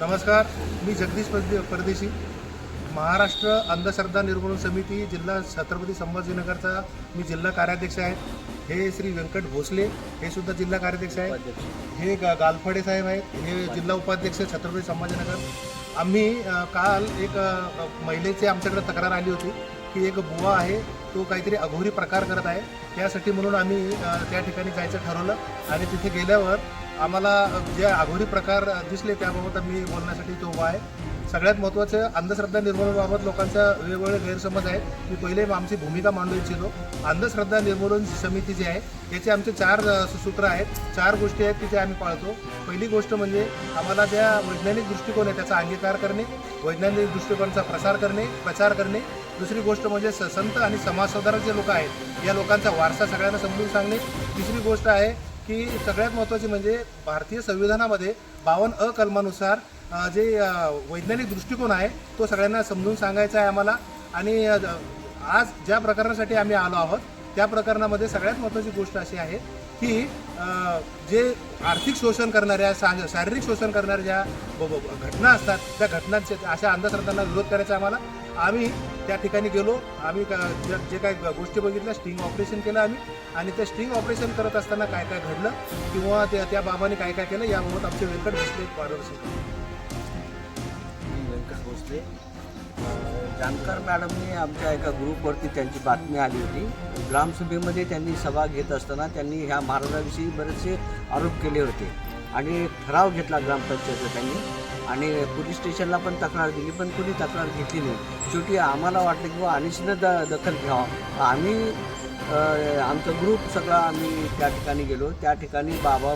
नमस्कार मी जगदीश परदे- परदेशी. महाराष्ट्र अंधश्रद्धा निर्मूलन समिती जिल्हा छत्रपती संभाजीनगरचा मी जिल्हा कार्याध्यक्ष आहे. हे श्री व्यंकट भोसले हे सुद्धा जिल्हा कार्याध्यक्ष आहेत हे गा- गालफडे साहेब आहेत. हे जिल्हा उपाध्यक्ष छत्रपती संभाजीनगर. आम्ही काल एक महिलेचे महिलेची आमच्याकडे तक्रार आली होती. की एक बुवा आहे तो काहीतरी अघोरी प्रकार करत आहे. त्यासाठी म्हणून आम्ही त्या ठिकाणी जायचं ठरवलं. आणि तिथे गेल्यावर आम्हाला जे अघोरी प्रकार दिसले त्याबाबत आम्ही बोलण्यासाठी तो उभा आहे. सगळ्यात महत्त्वाचं अंधश्रद्धा निर्मूलनाबाबत लोकांचा वेगवेगळे गैरसमज आहे मी पहिले आमची भूमिका मांडू इच्छितो. अंधश्रद्धा निर्मूलन समिती जी आहे याचे आमचे चार सूत्र आहेत. चार गोष्टी आहेत की जे आम्ही पाळतो. पहिली गोष्ट म्हणजे आम्हाला ज्या वैज्ञानिक दृष्टिकोन आहे त्याचा अंगीकार करणे वैज्ञानिक दृष्टिकोनाचा प्रसार करणे प्रचार करणे दुसरी गोष्ट म्हणजे स- संत आणि समाजसुधारक जे लोक आहेत या लोकांचा वारसा सगळ्यांना समजून सांगणे. तिसरी गोष्ट आहे की सगळ्यात महत्त्वाची म्हणजे भारतीय संविधानामध्ये बावन्न अ कलमानुसार जे वैज्ञानिक दृष्टिकोन आहे तो सगळ्यांना समजून सांगायचा आहे आम्हाला. आणि आज ज्या प्रकरणासाठी आम्ही आलो आहोत त्या प्रकरणामध्ये सगळ्यात महत्त्वाची गोष्ट अशी आहे की जे आर्थिक शोषण करणाऱ्या सा- शारीरिक शोषण करणाऱ्या ज्या ब- घटना असतात त्या घटनांचे अशा अंधश्रद्धांना विरोध करायचा आहे आम्हाला. आम्ही त्या ठिकाणी गेलो आम्ही जे जे काही गोष्टी बघितल्या स्टिंग ऑपरेशन केलं आम्ही. आणि ते स्टिंग ऑपरेशन करत असताना काय काय घडलं किंवा त्या त्या बाबाने काय काय केलं याबाबत आमचे व्यंकट भोसले मार्गदर्शन करतात. व्यंकट भोसले जानकर मॅडमने आमच्या एका ग्रुपवरती त्यांची बातमी आली होती. ग्रामसभेमध्ये त्यांनी सभा घेत असताना त्यांनी ह्या महाराजाविषयी बरेचसे आरोप केले होते. आणि ठराव घेतला ग्रामपंचायतचा त्यांनी. आणि पोलीस स्टेशनला पण तक्रार दिली पण कुणी तक्रार घेतली नाही. शेवटी आम्हाला वाटलं की बुवा अनिशनं द दखल घ्यावं. आम्ही आमचा ग्रुप सगळा आम्ही त्या ठिकाणी गेलो. त्या ठिकाणी बाबा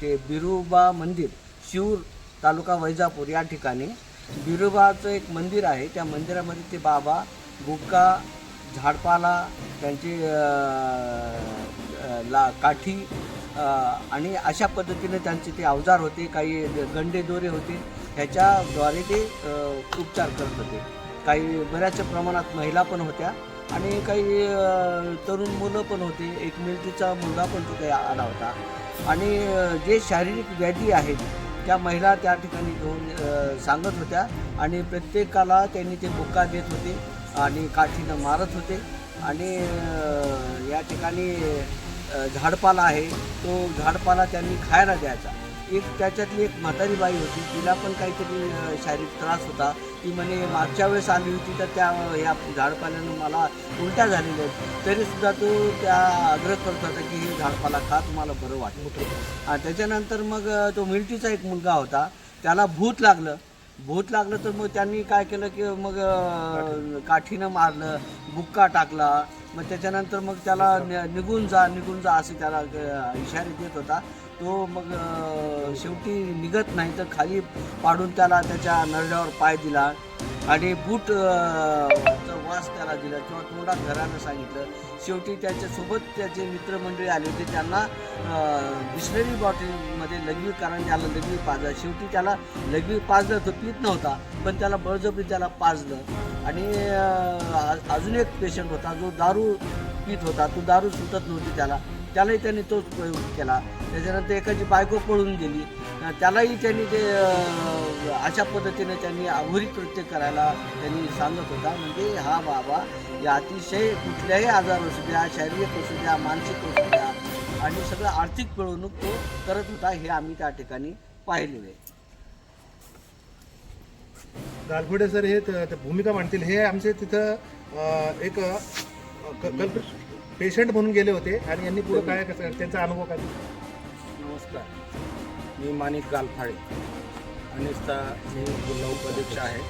ते बिरुबा मंदिर शिवूर तालुका वैजापूर या ठिकाणी बिरोबाचं एक मंदिर आहे. त्या मंदिरामध्ये ते बाबा बुक्का झाडपाला त्यांचे ला काठी आणि अशा पद्धतीने त्यांचे ते अवजार होते काही गंडे दोरे होते. ह्याच्याद्वारे ते उपचार करत होते. काही बऱ्याच प्रमाणात महिला पण होत्या आणि काही तरुण मुलं पण होते. एक मिलतीचा मुलगा पण तिथे आला होता. आणि जे शारीरिक व्याधी आहेत त्या महिला त्या ठिकाणी घेऊन सांगत होत्या आणि प्रत्येकाला त्यांनी ते बुक्का देत होते आणि काठीनं मारत होते. आणि या ठिकाणी झाडपाला आहे. तो झाडपाला त्यांनी खायला द्यायचा. एक त्याच्यातली एक म्हातारी बाई होती तिला पण काहीतरी शारीरिक त्रास होता. ती म्हणे मागच्या वेळेस आली होती तर त्या या झाडपाल्यानं मला उलट्या झालेल्या आहेत. तरीसुद्धा तो त्या आग्रह करत होता की हे झाडपाला खा तुम्हाला बरं वाटेल. आणि त्याच्यानंतर मग तो मिल्टीचा एक मुलगा होता त्याला भूत लागलं. भूत लागलं तर मग त्यांनी काय केलं की मग काठीनं मारलं बुक्का टाकला. मग त्याच्यानंतर मग त्याला निघून जा निघून जा असं त्याला इशारे देत होता. तो मग शेवटी निघत नाही तर खाली पाडून त्याला त्याच्या नरड्यावर पाय दिला आणि बूट वास त्याला दिला किंवा तोंडात घरानं सांगितलं. शेवटी त्याच्यासोबत त्याचे मित्रमंडळी आले होते त्यांना बिस्लरी बॉटलमध्ये लघवी कारण त्याला लघवी पाजलं. शेवटी त्याला लघवी पाजलं तो पित नव्हता पण त्याला बळजबरी त्याला पाजलं. आणि अजून एक पेशंट होता जो दारू पित होता. तो दारू सुटत नव्हती त्याला. त्यालाही त्यांनी तोच प्रयोग केला. त्याच्यानंतर एकाची बायको पळून गेली. त्यालाही त्यांनी ते अशा पद्धतीने त्यांनी अघोरी कृत्य करायला त्यांनी सांगत होता. म्हणजे हा बाबा या अतिशय कुठल्याही आजार असू द्या शारीरिक असू द्या मानसिक असू द्या आणि सगळं आर्थिक पिळवणूक तो करत होता हे आम्ही त्या ठिकाणी पाहिलेलं आहे. सर हे भूमिका मांडतील. हे आमचे तिथं एक पेशंट म्हणून गेले होते. आणि यांनी पुढे काय कसं त्यांचा अनुभव काय? नमस्कार. मी माणिक गालफाळे अनिस्ता मी जिल्हा उपाध्यक्ष आहे.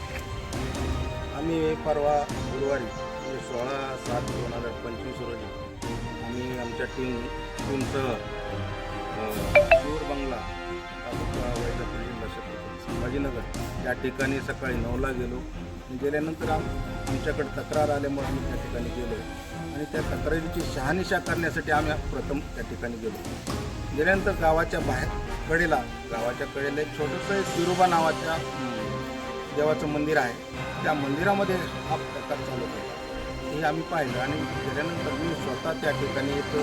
आम्ही परवा गुरुवारी म्हणजे सोळा सात दोन हजार पंचवीस रोजी आम्ही आमच्या टीम टीमसह शूर बंगला तालुका वैजापूर जिल्हा छत्रपती संभाजीनगर. या ठिकाणी सकाळी नऊला गेलो. गेल्यानंतर आम आमच्याकडे तक्रार आल्यामुळे आम्ही त्या ठिकाणी गेलो. आणि त्या तक्रारीची शहानिशा करण्यासाठी आम्ही प्रथम त्या ठिकाणी गेलो. गेल्यानंतर गावाच्या बाहेर कडेला गावाच्या कडेला एक छोटंसं एक नावाच्या देवाचं मंदिर आहे. त्या मंदिरामध्ये हा प्रकार चालू होता हे आम्ही पाहिलं आणि गेल्यानंतर मी स्वतः त्या ठिकाणी एक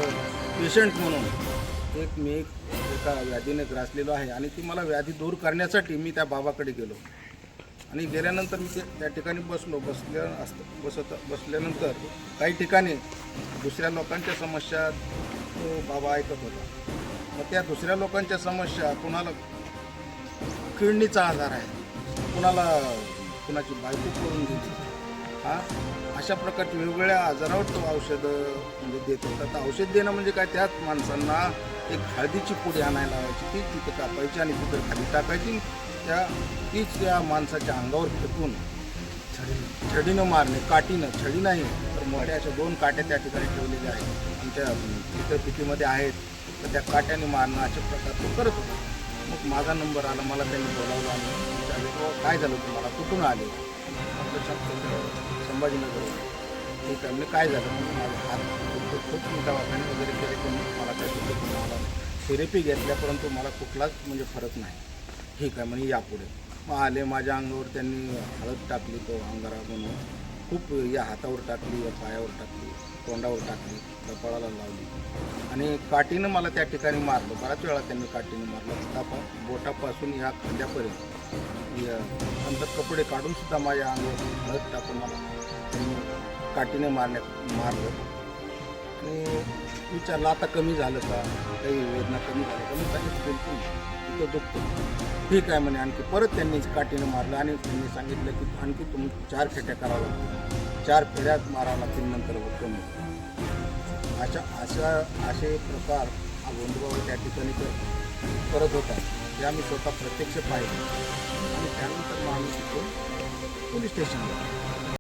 पेशंट म्हणून एक मी एक एका व्याधीने ग्रासलेलो आहे आणि ती मला व्याधी दूर करण्यासाठी मी त्या बाबाकडे गेलो. आणि गेल्यानंतर मी ते त्या ठिकाणी बसलो. बसल्या असत बसत बसल्यानंतर काही ठिकाणी दुसऱ्या लोकांच्या समस्या तो बाबा ऐकत होता. मग त्या दुसऱ्या लोकांच्या समस्या कुणाला किडनीचा आजार आहे? कुणाला कुणाची बायको करून दिली हा? अशा प्रकारच्या वेगवेगळ्या आजारावर तो औषधं म्हणजे देत. होता तर औषध देणं म्हणजे काय? त्याच माणसांना एक हळदीची पुडी आणायला लावायची. ती तिथं कापायची आणि तिथं खाली टाकायची. त्या तीच त्या माणसाच्या अंगावर फेकून छडीनं मारणे. काठीनं. छडी नाही तर मोठ्या अशा दोन काट्या त्या ठिकाणी ठेवलेल्या आहेत. आमच्या चित्रपिटीमध्ये आहेत. तर त्या काट्याने मारणं अशा प्रकार तो करत होता. मग माझा नंबर आला मला त्यांनी बोलावलं आणि विचारलं काय झालं तुम्हाला? कुठून आले? संभाजीनगर ठीक आहे काय झालं? म्हणून माझा हात खूप खूप दवाखाने वगैरे केले पण मला काही सुचत नाही. थेरपी घेतल्या परंतु मला कुठलाच म्हणजे फरक नाही. ठीक आहे म्हणजे यापुढे मग आले माझ्या अंगावर त्यांनी हळद टाकली तो अंगारा म्हणून. खूप या हातावर टाकली या पायावर टाकली तोंडावर टाकली कपाळाला लावली. आणि काठीनं मला त्या ठिकाणी मारलं. बऱ्याच वेळा त्यांनी काठीनं मारलं. तापा बोटापासून या खांद्यापर्यंत या नंतर कपडे काढून सुद्धा माझ्या अंगावर हळद टाकून मला त्यांनी काठीने मारण्यात मारलं. आणि विचारलं आता कमी झालं का? काही वेदना कमी झाल्या का? मी सांगितलं बिलकुल तिथं दुखतो ठीक आहे म्हणे आणखी. परत त्यांनी काठीने मारलं आणि त्यांनी सांगितलं की आणखी तुम्ही चार फेट्या कराव्या लागतील. चार फेऱ्यात मारावं लागतील नंतर कमी. अशा अशा असे प्रकार हा गोंधबाबा त्या ठिकाणी तर करत होता ते आम्ही स्वतः प्रत्यक्ष पाहिलं. आणि त्यानंतर मग आम्ही तिथून पोलीस स्टेशनला